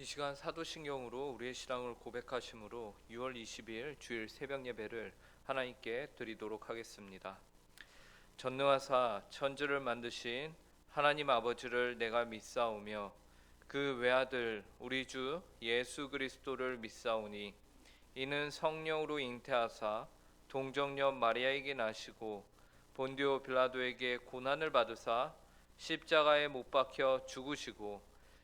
이 시간 사도신경으로 우리의 신앙을 고백하심으로 6월 22일 주일 새벽 예배를 하나님께 드리도록 하겠습니다. 전능하사 천지를 만드신 하나님 아버지를 내가 믿사오며 그 외아들 우리 주 예수 그리스도를 믿사오니 이는 성령으로 잉태하사 동정녀 마리아에게 나시고 본디오 빌라도에게 고난을 받으사 십자가에 못 박혀 죽으시고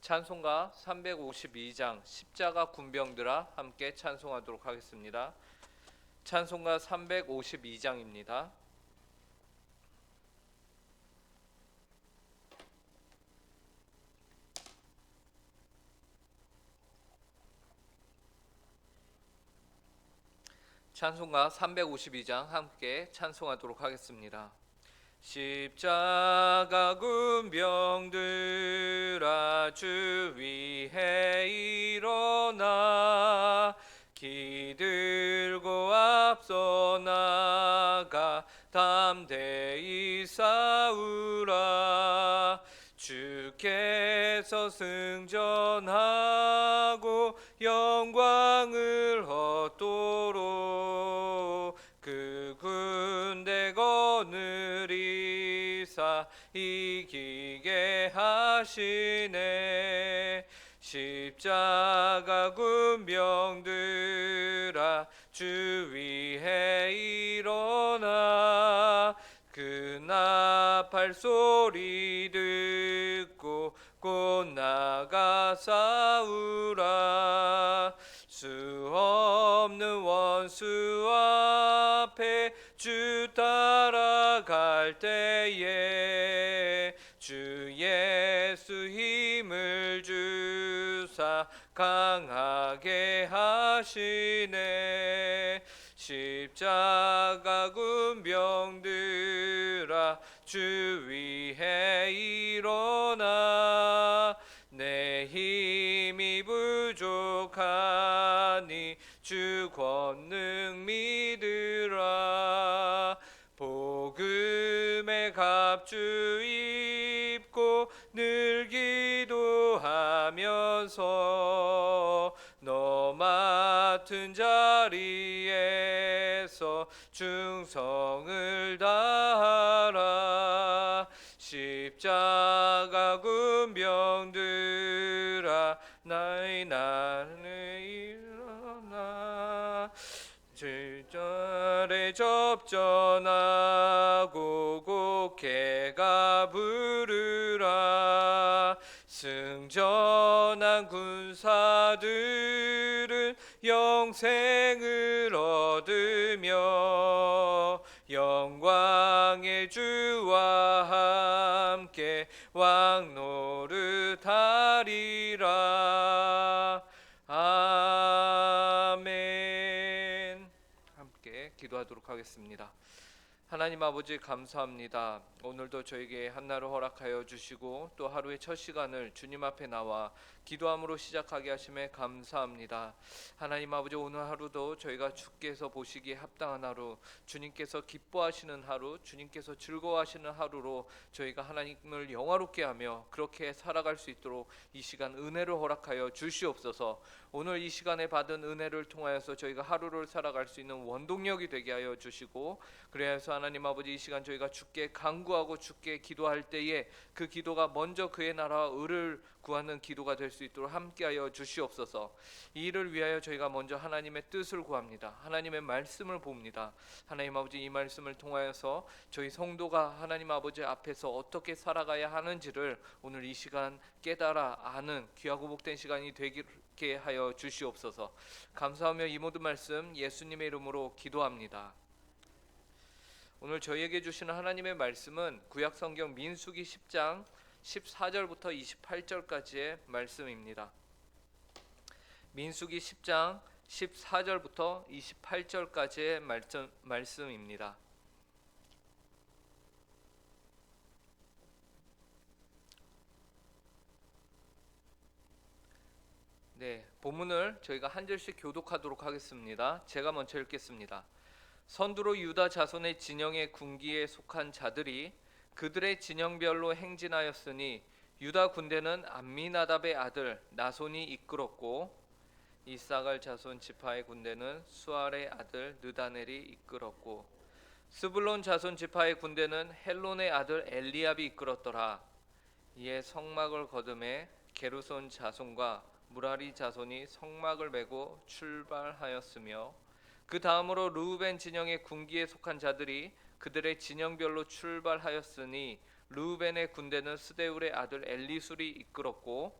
찬송가 352장 십자가 군병들아 함께 찬송하도록 하겠습니다. 찬송가 352장입니다. 찬송가 352장 함께 찬송하도록 하겠습니다. 십자가 군병들아 주 위에 일어나 기들고 앞서 나가 담대히 싸우라. 주께서 승전하고 영광을 얻도록 이기게 하시네. 십자가 군병들아 주 위에 일어나. 그 나팔 소리 듣고 곧 나가 싸우라. 수 없는 원수 앞에 주 따라갈 때에 주 예수 힘을 주사 강하게 하시네. 십자가 군병들아 주 위에 일어나 내 힘이 부족하니 주 권능 하면서 너 맡은 자리에서 충성을 다하라. 십자가 군병들아 나의 나를 일어나. 질절에 접전하고 곡해가 부르라 승전한 군사들은 영생을 얻으며 영광의 주와 함께 왕노릇하리라 아멘 함께 기도하도록 하겠습니다. 하나님 아버지 감사합니다. 오늘도 저에게 한나를 허락하여 주시고 또 하루의 첫 시간을 주님 앞에 나와 기도함으로 시작하게 하심에 감사합니다. 하나님 아버지 오늘 하루도 저희가 주께서 보시기에 합당한 하루, 주님께서 기뻐하시는 하루, 주님께서 즐거워하시는 하루로 저희가 하나님을 영화롭게 하며 그렇게 살아갈 수 있도록 이 시간 은혜를 허락하여 주시옵소서. 오늘 이 시간에 받은 은혜를 통하여서 저희가 하루를 살아갈 수 있는 원동력이 되게 하여 주시고 그래서 하나님 아버지 이 시간 저희가 주께 간구하고 주께 기도할 때에 그 기도가 먼저 그의 나라와 의를 구하는 기도가 될 수 있도록 함께하여 주시옵소서. 이 일을 위하여 저희가 먼저 하나님의 뜻을 구합니다. 하나님의 말씀을 봅니다. 하나님 아버지 이 말씀을 통하여서 저희 성도가 하나님 아버지 앞에서 어떻게 살아가야 하는지를 오늘 이 시간 깨달아 아는 귀하고 복된 시간이 되 게 하여 주시옵소서. 감사하며 이 모든 말씀 예수님의 이름으로 기도합니다. 오늘 저희에게 주시는 하나님의 말씀은 구약 성경 민수기 10장 14절부터 28절까지의 말씀입니다. 민수기 10장 14절부터 28절까지의 말씀, 말씀입니다. 네, 본문을 저희가 한 절씩 교독하도록 하겠습니다. 제가 먼저 읽겠습니다. 선두로 유다 자손의 진영의 군기에 속한 자들이 그들의 진영별로 행진하였으니 유다 군대는 암미나답의 아들 나손이 이끌었고 이사갈 자손 지파의 군대는 수알의 아들 느다넬이 이끌었고 스불론 자손 지파의 군대는 헬론의 아들 엘리압이 이끌었더라. 이에 성막을 거듭해 게르손 자손과 무라리 자손이 성막을 메고 출발하였으며 그 다음으로 루우벤 진영의 군기에 속한 자들이 그들의 진영별로 출발하였으니 루우벤의 군대는 스데울의 아들 엘리술이 이끌었고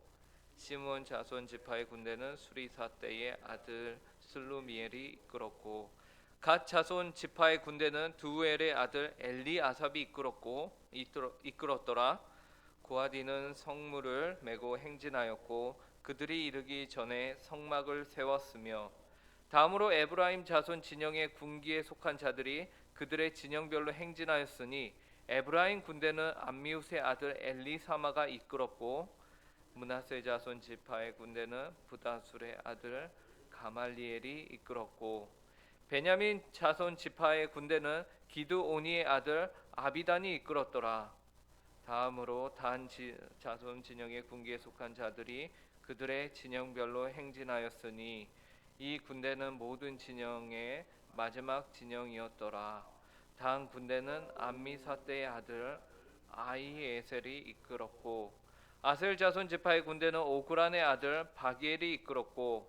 시몬 자손 지파의 군대는 수리사떼의 아들 슬루미엘이 이끌었고 갓 자손 지파의 군대는 두엘의 아들 엘리 아삽이 이끌었고 이끌어- 이끌었더라. 고아디는 성물을 메고 행진하였고 그들이 이르기 전에 성막을 세웠으며 다음으로 에브라임 자손 진영의 군기에 속한 자들이 그들의 진영별로 행진하였으니 에브라임 군대는 암미우스의 아들 엘리사마가 이끌었고 문하세 자손 지파의 군대는 부다술의 아들 가말리엘이 이끌었고 베냐민 자손 지파의 군대는 기드오니의 아들 아비단이 이끌었더라. 다음으로 단 지- 자손 진영의 군기에 속한 자들이 그들의 진영별로 행진하였으니 이 군대는 모든 진영의 마지막 진영이었더라. 단 군대는 암미사떼의 아들 아이에셀이 이끌었고 아셀 자손 지파의 군대는 오그란의 아들 바기엘이 이끌었고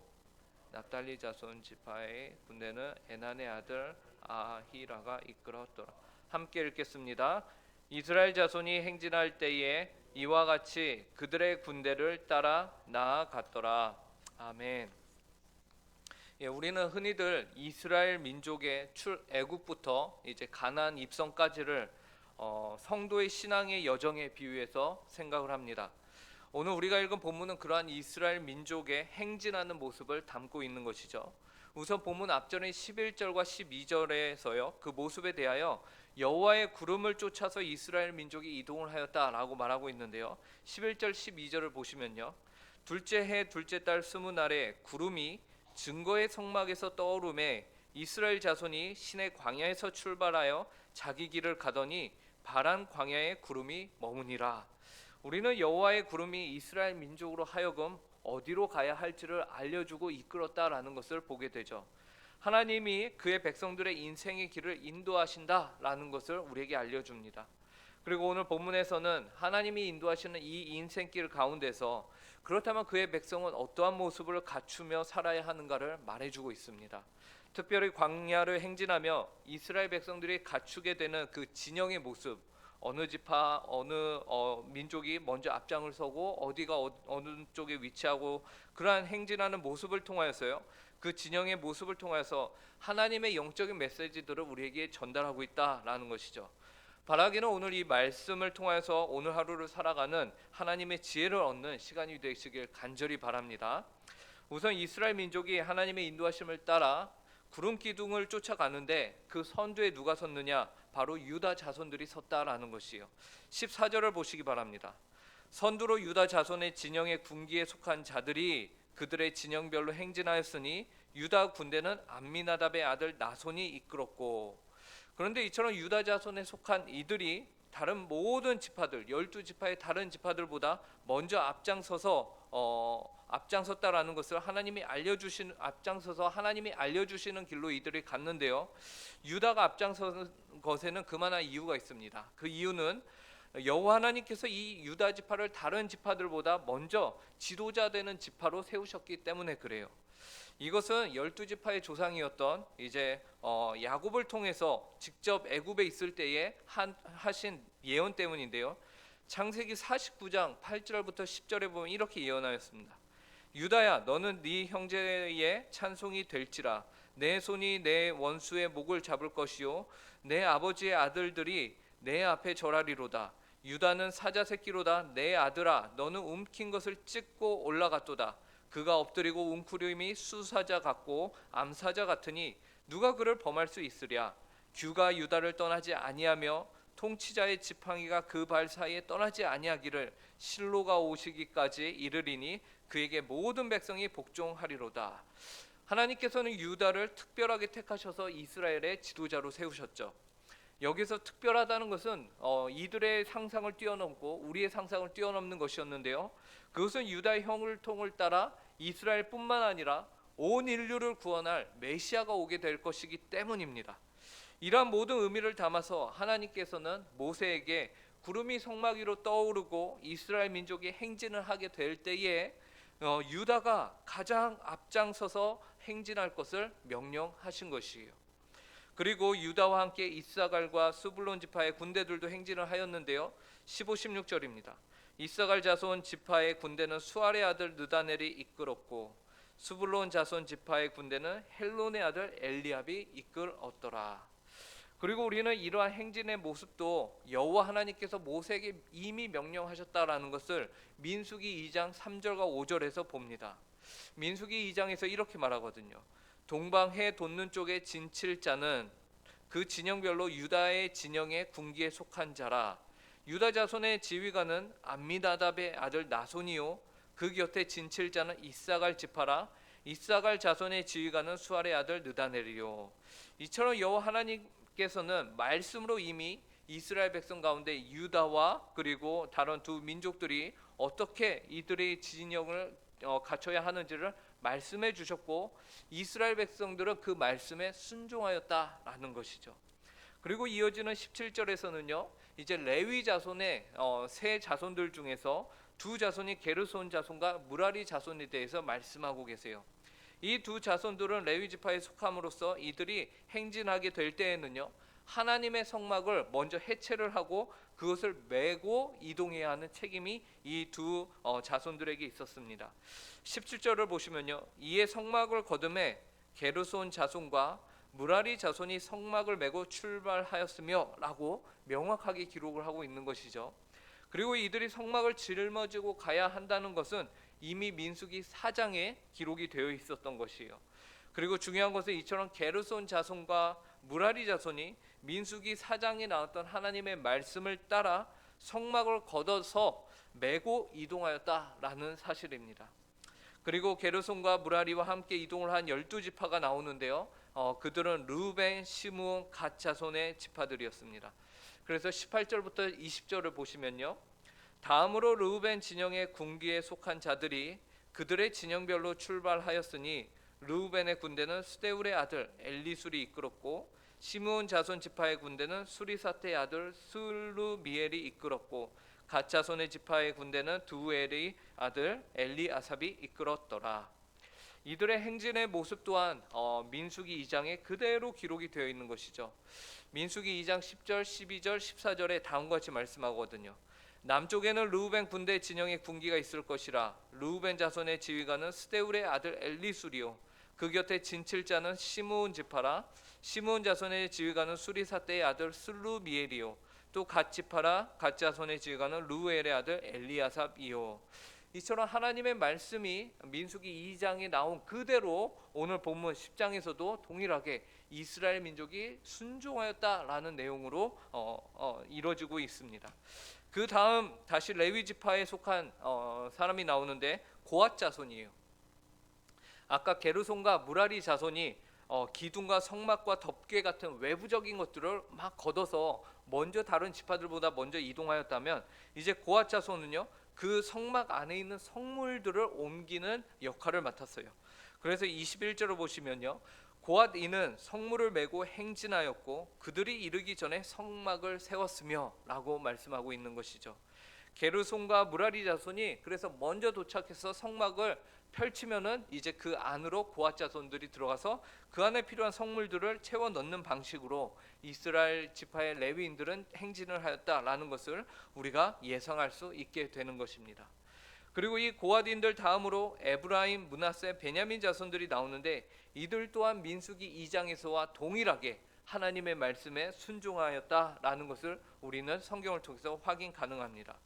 납달리 자손 지파의 군대는 에난의 아들 아히라가 이끌었더라. 함께 읽겠습니다. 이스라엘 자손이 행진할 때에 이와 같이 그들의 군대를 따라 나아갔더라. 아멘. 예, 우리는 흔히들 이스라엘 민족의 출 애굽부터 이제 가나안 입성까지를 어, 성도의 신앙의 여정에 비유해서 생각을 합니다. 오늘 우리가 읽은 본문은 그러한 이스라엘 민족의 행진하는 모습을 담고 있는 것이죠. 우선 본문 앞전의 11절과 12절에서요. 그 모습에 대하여 여호와의 구름을 쫓아서 이스라엘 민족이 이동을 하였다라고 말하고 있는데요. 11절 12절을 보시면요. 둘째 해 둘째 달 스무 날에 구름이 증거의 성막에서 떠오름에 이스라엘 자손이 신의 광야에서 출발하여 자기 길을 가더니 바란 광야에 구름이 머무니라. 우리는 여호와의 구름이 이스라엘 민족으로 하여금 어디로 가야 할지를 알려주고 이끌었다라는 것을 보게 되죠. 하나님이 그의 백성들의 인생의 길을 인도하신다라는 것을 우리에게 알려줍니다. 그리고 오늘 본문에서는 하나님이 인도하시는 이 인생길 가운데서 그렇다면 그의 백성은 어떠한 모습을 갖추며 살아야 하는가를 말해주고 있습니다. 특별히 광야를 행진하며 이스라엘 백성들이 갖추게 되는 그 진영의 모습, 어느 지파 어느 어, 민족이 먼저 앞장을 서고 어디가 어, 어느 쪽에 위치하고 그러한 행진하는 모습을 통하여서요. 그 진영의 모습을 통해서 하나님의 영적인 메시지들을 우리에게 전달하고 있다라는 것이죠. 바라기는 오늘 이 말씀을 통해서 오늘 하루를 살아가는 하나님의 지혜를 얻는 시간이 되시길 간절히 바랍니다. 우선 이스라엘 민족이 하나님의 인도하심을 따라 구름 기둥을 쫓아가는데 그 선두에 누가 섰느냐? 바로 유다 자손들이 섰다라는 것이요. 14절을 보시기 바랍니다. 선두로 유다 자손의 진영의 군기에 속한 자들이 그들의 진영별로 행진하였으니 유다 군대는 암미나답의 아들 나손이 이끌었고 그런데 이처럼 유다 자손에 속한 이들이 다른 모든 지파들 열두 지파의 다른 지파들보다 먼저 앞장서서 어, 앞장섰다라는 것을 하나님이 알려주신 앞장서서 하나님이 알려주시는 길로 이들이 갔는데요. 유다가 앞장선 것에는 그만한 이유가 있습니다. 그 이유는 여호와 하나님께서 이 유다 지파를 다른 지파들보다 먼저 지도자 되는 지파로 세우셨기 때문에 그래요. 이것은 열두 지파의 조상이었던 이제 어, 야곱을 통해서 직접 애굽에 있을 때에 한, 하신 예언 때문인데요. 창세기 49장 8절부터 10절에 보면 이렇게 예언하였습니다. 유다야 너는 네 형제의 찬송이 될지라 내 손이 내 원수의 목을 잡을 것이요 내 아버지의 아들들이 내 앞에 절하리로다 유다는 사자 새끼로다 내 아들아 너는 움킨 것을 찢고 올라갔도다 그가 엎드리고 웅크림이 수사자 같고 암사자 같으니 누가 그를 범할 수 있으랴 규가 유다를 떠나지 아니하며 통치자의 지팡이가 그 발 사이에 떠나지 아니하기를 실로가 오시기까지 이르리니 그에게 모든 백성이 복종하리로다. 하나님께서는 유다를 특별하게 택하셔서 이스라엘의 지도자로 세우셨죠. 여기서 특별하다는 것은 어, 이들의 상상을 뛰어넘고 우리의 상상을 뛰어넘는 것이었는데요. 그것은 유다의 형을 통을 따라 이스라엘뿐만 아니라 온 인류를 구원할 메시아가 오게 될 것이기 때문입니다. 이러한 모든 의미를 담아서 하나님께서는 모세에게 구름이 성막 위로 떠오르고 이스라엘 민족이 행진을 하게 될 때에 어, 유다가 가장 앞장서서 행진할 것을 명령하신 것이에요. 그리고 유다와 함께 이사갈과 수블론 지파의 군대들도 행진을 하였는데요. 15, 16절입니다. 이사갈 자손 지파의 군대는 수알의 아들 느다넬이 이끌었고 수블론 자손 지파의 군대는 헬론의 아들 엘리압이 이끌었더라. 그리고 우리는 이러한 행진의 모습도 여호와 하나님께서 모세에게 이미 명령하셨다라는 것을 민수기 2장 3절과 5절에서 봅니다. 민수기 2장에서 이렇게 말하거든요. 동방해 돋는 쪽의 진칠자는 그 진영별로 유다의 진영의 군기에 속한 자라. 유다 자손의 지휘관은 암미나답의 아들 나손이요. 그 곁에 진칠자는 이사갈 지파라. 이사갈 자손의 지휘관은 수알의 아들 느다넬이요. 이처럼 여호와 하나님께서는 말씀으로 이미 이스라엘 백성 가운데 유다와 그리고 다른 두 민족들이 어떻게 이들의 진영을 어, 갖춰야 하는지를 말씀해 주셨고 이스라엘 백성들은 그 말씀에 순종하였다라는 것이죠. 그리고 이어지는 17절에서는요. 이제 레위 자손의 어, 세 자손들 중에서 두 자손이 게르손 자손과 무라리 자손에 대해서 말씀하고 계세요. 이 두 자손들은 레위 지파에 속함으로써 이들이 행진하게 될 때에는요. 하나님의 성막을 먼저 해체를 하고 그것을 메고 이동해야 하는 책임이 이두 어, 자손들에게 있었습니다. 17절을 보시면요. 이에 성막을 거듭해 게르손 자손과 무라리 자손이 성막을 메고 출발하였으며라고 명확하게 기록을 하고 있는 것이죠. 그리고 이들이 성막을 짊어지고 가야 한다는 것은 이미 민수기 4장에 기록이 되어 있었던 것이에요. 그리고 중요한 것은 이처럼 게르손 자손과 무라리 자손이 민수기 4장에 나왔던 하나님의 말씀을 따라 성막을 걷어서 메고 이동하였다라는 사실입니다. 그리고 게르손과 무라리와 함께 이동을 한 열두 지파가 나오는데요. 어, 그들은 루벤, 시므온, 갓 자손의 지파들이었습니다. 그래서 18절부터 20절을 보시면요. 다음으로 루벤 진영의 군기에 속한 자들이 그들의 진영별로 출발하였으니 루벤의 군대는 스데울의 아들 엘리술이 이끌었고 시므온 자손 지파의 군대는 수리사테의 아들 술루미엘이 이끌었고 갓 자손의 지파의 군대는 두엘의 아들 엘리아삽이 이끌었더라. 이들의 행진의 모습 또한 어, 민수기 2장에 그대로 기록이 되어 있는 것이죠. 민수기 2장 10절, 12절, 14절에 다음과 같이 말씀하거든요. 남쪽에는 르우벤 군대 진영의 군기가 있을 것이라 르우벤 자손의 지휘관은 스데울의 아들 엘리술이요 그 곁에 진칠자는 시므온 지파라 시므온 자손의 지휘관은 수리사떼의 아들 슬루미엘이요 또 갓지파라 갓자손의 지휘관은 루엘의 아들 엘리아삽이요 이처럼 하나님의 말씀이 민수기 2장에 나온 그대로 오늘 본문 10장에서도 동일하게 이스라엘 민족이 순종하였다라는 내용으로 어, 어, 이루어지고 있습니다. 그 다음 다시 레위 지파에 속한 어, 사람이 나오는데 고앗 자손이에요. 아까 게르손과 무라리 자손이 어, 기둥과 성막과 덮개 같은 외부적인 것들을 막 걷어서 먼저 다른 지파들보다 먼저 이동하였다면 이제 고앗 자손은요 그 성막 안에 있는 성물들을 옮기는 역할을 맡았어요. 그래서 21절을 보시면요. 고앗 이는 성물을 메고 행진하였고 그들이 이르기 전에 성막을 세웠으며라고 말씀하고 있는 것이죠. 게르손과 무라리 자손이 그래서 먼저 도착해서 성막을 펼치면은 이제 그 안으로 고앗 자손들이 들어가서 그 안에 필요한 성물들을 채워 넣는 방식으로 이스라엘 지파의 레위인들은 행진을 하였다라는 것을 우리가 예상할 수 있게 되는 것입니다. 그리고 이 고아딘들 다음으로 에브라임, 문하세, 베냐민 자손들이 나오는데 이들 또한 민수기 2장에서와 동일하게 하나님의 말씀에 순종하였다라는 것을 우리는 성경을 통해서 확인 가능합니다.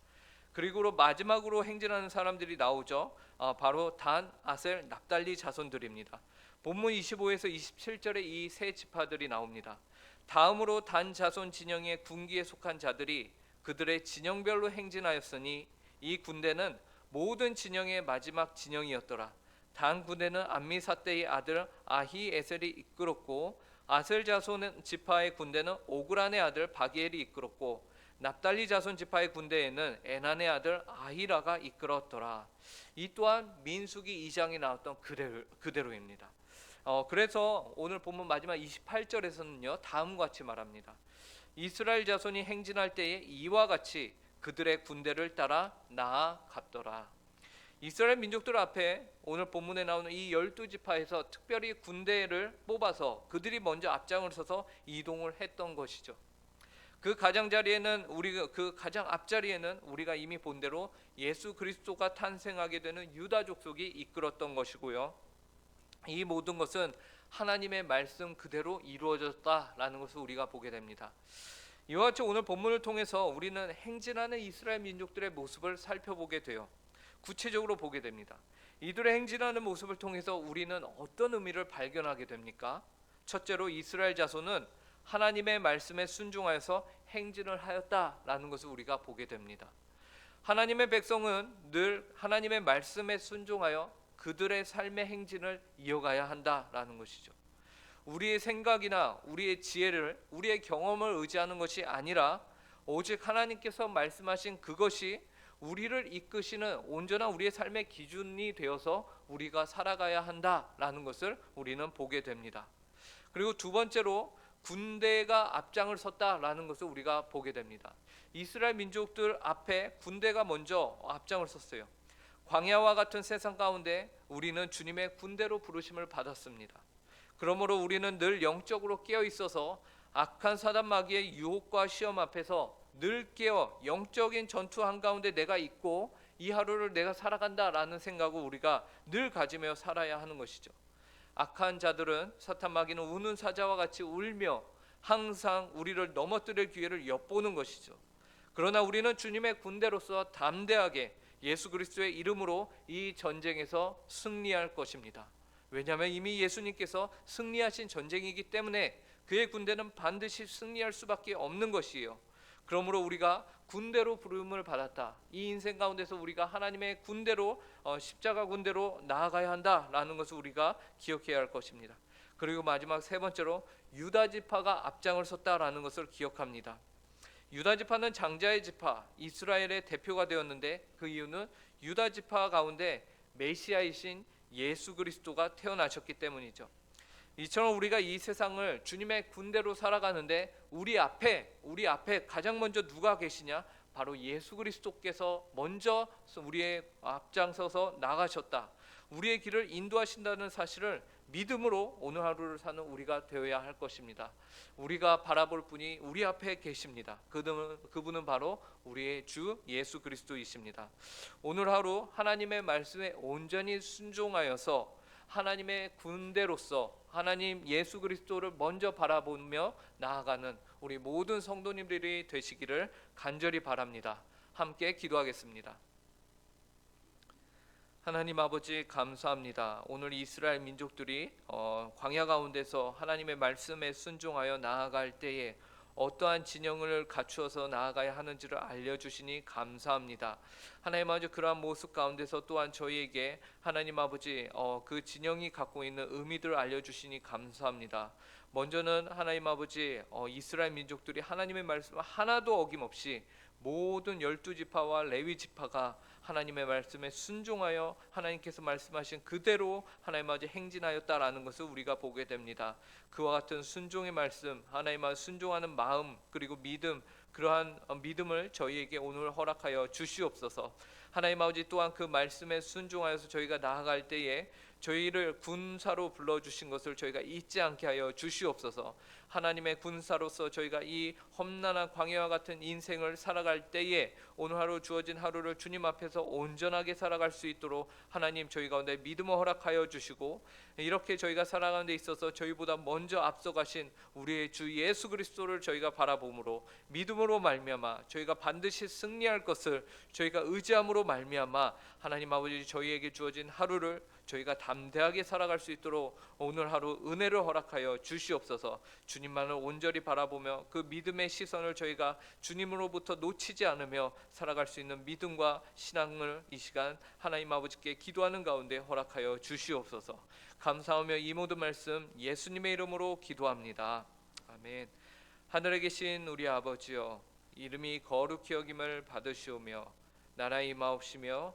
그리고 마지막으로 행진하는 사람들이 나오죠. 아, 바로 단, 아셀, 납달리 자손들입니다. 본문 25에서 27절에 이 세 지파들이 나옵니다. 다음으로 단 자손 진영의 군기에 속한 자들이 그들의 진영별로 행진하였으니 이 군대는 모든 진영의 마지막 진영이었더라. 단 군대는 암미사떼의 아들 아히 에셀이 이끌었고 아셀 자손 지파의 군대는 오그란의 아들 바기엘이 이끌었고 납달리 자손 지파의 군대에는 에난의 아들 아히라가 이끌었더라. 이 또한 민수기 2장에 나왔던 그대로, 그대로입니다. 어, 그래서 오늘 본문 마지막 28절에서는요 다음과 같이 말합니다. 이스라엘 자손이 행진할 때에 이와 같이 그들의 군대를 따라 나아갔더라. 이스라엘 민족들 앞에 오늘 본문에 나오는 이 열두 지파에서 특별히 군대를 뽑아서 그들이 먼저 앞장을 서서 이동을 했던 것이죠. 그 가장자리에는 우리 그 가장 앞자리에는 우리가 이미 본 대로 예수 그리스도가 탄생하게 되는 유다 족속이 이끌었던 것이고요. 이 모든 것은 하나님의 말씀 그대로 이루어졌다라는 것을 우리가 보게 됩니다. 이와 같이 오늘 본문을 통해서 우리는 행진하는 이스라엘 민족들의 모습을 살펴보게 돼요. 구체적으로 보게 됩니다. 이들의 행진하는 모습을 통해서 우리는 어떤 의미를 발견하게 됩니까? 첫째로 이스라엘 자손은 하나님의 말씀에 순종하여서 행진을 하였다라는 것을 우리가 보게 됩니다. 하나님의 백성은 늘 하나님의 말씀에 순종하여 그들의 삶의 행진을 이어가야 한다라는 것이죠. 우리의 생각이나 우리의 지혜를 우리의 경험을 의지하는 것이 아니라 오직 하나님께서 말씀하신 그것이 우리를 이끄시는 온전한 우리의 삶의 기준이 되어서 우리가 살아가야 한다라는 것을 우리는 보게 됩니다. 그리고 두 번째로 군대가 앞장을 섰다라는 것을 우리가 보게 됩니다. 이스라엘 민족들 앞에 군대가 먼저 앞장을 섰어요. 광야와 같은 세상 가운데 우리는 주님의 군대로 부르심을 받았습니다. 그러므로 우리는 늘 영적으로 깨어 있어서 악한 사단 마귀의 유혹과 시험 앞에서 늘 깨어 영적인 전투 한가운데 내가 있고 이 하루를 내가 살아간다라는 생각을 우리가 늘 가지며 살아야 하는 것이죠. 악한 자들은 사탄 마귀는 우는 사자와 같이 울며 항상 우리를 넘어뜨릴 기회를 엿보는 것이죠. 그러나 우리는 주님의 군대로서 담대하게 예수 그리스도의 이름으로 이 전쟁에서 승리할 것입니다. 왜냐하면 이미 예수님께서 승리하신 전쟁이기 때문에 그의 군대는 반드시 승리할 수밖에 없는 것이에요. 그러므로 우리가 군대로 부름을 받았다. 이 인생 가운데서 우리가 하나님의 군대로 어, 십자가 군대로 나아가야 한다라는 것을 우리가 기억해야 할 것입니다. 그리고 마지막 세 번째로 유다 지파가 앞장을 섰다라는 것을 기억합니다. 유다 지파는 장자의 지파, 이스라엘의 대표가 되었는데 그 이유는 유다 지파 가운데 메시아이신 예수 그리스도가 태어나셨기 때문이죠. 이처럼 우리가 이 세상을 주님의 군대로 살아가는데 우리 앞에 우리 앞에 가장 먼저 누가 계시냐? 바로 예수 그리스도께서 먼저 우리의 앞장서서 나가셨다. 우리의 길을 인도하신다는 사실을 믿음으로 오늘 하루를 사는 우리가 되어야 할 것입니다. 우리가 바라볼 분이 우리 앞에 계십니다. 그분은, 바로 우리의 주 예수 그리스도이십니다. 오늘 하루 하나님의 말씀에 온전히 순종하여서 하나님의 군대로서 하나님 예수 그리스도를 먼저 바라보며 나아가는 우리 모든 성도님들이 되시기를 간절히 바랍니다. 함께 기도하겠습니다. 하나님 아버지 감사합니다. 오늘 이스라엘 민족들이 어, 광야 가운데서 하나님의 말씀에 순종하여 나아갈 때에 어떠한 진영을 갖추어서 나아가야 하는지를 알려주시니 감사합니다. 하나님 아버지 그러한 모습 가운데서 또한 저희에게 하나님 아버지 어, 그 진영이 갖고 있는 의미들을 알려주시니 감사합니다. 먼저는 하나님 아버지 어, 이스라엘 민족들이 하나님의 말씀 하나도 어김없이 모든 열두 지파와 레위 지파가 하나님의 말씀에 순종하여 하나님께서 말씀하신 그대로 하나님 아버지 행진하였다라는 것을 우리가 보게 됩니다. 그와 같은 순종의 말씀, 하나님 아버지 순종하는 마음 그리고 믿음 그러한 믿음을 저희에게 오늘 허락하여 주시옵소서. 하나님 아버지 또한 그 말씀에 순종하여서 저희가 나아갈 때에 저희를 군사로 불러 주신 것을 저희가 잊지 않게 하여 주시옵소서. 하나님의 군사로서 저희가 이 험난한 광야와 같은 인생을 살아갈 때에 오늘 하루 주어진 하루를 주님 앞에서 온전하게 살아갈 수 있도록 하나님 저희 가운데 믿음을 허락하여 주시고 이렇게 저희가 살아가는 데 있어서 저희보다 먼저 앞서가신 우리의 주 예수 그리스도를 저희가 바라봄으로 믿음으로 말미암아 저희가 반드시 승리할 것을 저희가 의지함으로 말미암아 하나님 아버지 저희에게 주어진 하루를 저희가 담대하게 살아갈 수 있도록 오늘 하루 은혜를 허락하여 주시옵소서. 주님만을 온전히 바라보며 그 믿음의 시선을 저희가 주님으로부터 놓치지 않으며 살아갈 수 있는 믿음과 신앙을 이 시간 하나님 아버지께 기도하는 가운데 허락하여 주시옵소서. 감사하며 이 모든 말씀 예수님의 이름으로 기도합니다. 아멘. 하늘에 계신 우리 아버지여 이름이 거룩히 여김을 받으시오며 나라 임하옵시며